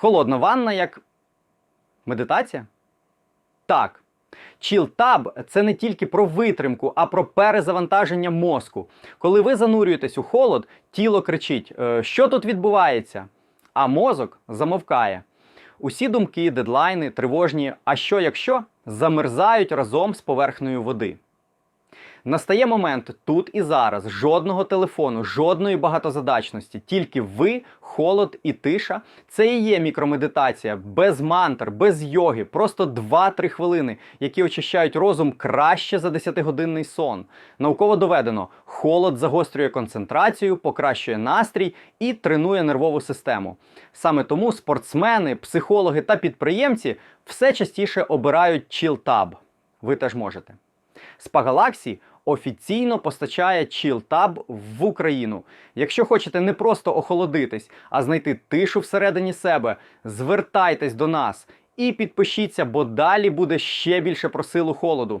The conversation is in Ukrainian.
Холодна ванна як медитація? Так. Chill-Tab – це не тільки про витримку, а про перезавантаження мозку. Коли ви занурюєтесь у холод, тіло кричить: «Е, що тут відбувається? А мозок замовкає. Усі думки, дедлайни, тривожні, а що якщо замерзають разом з поверхнею води. Настає момент тут і зараз. Жодного телефону, жодної багатозадачності, тільки ви, холод і тиша. Це і є мікромедитація, без мантр, без йоги, просто 2-3 хвилини, які очищають розум краще за 10-годинний сон. Науково доведено, холод загострює концентрацію, покращує настрій і тренує нервову систему. Саме тому спортсмени, психологи та підприємці все частіше обирають Chill-Tab. Ви теж можете. Spagalaxy офіційно постачає ChillTab в Україну. Якщо хочете не просто охолодитись, а знайти тишу всередині себе, звертайтесь до нас і підпишіться, бо далі буде ще більше про силу холоду.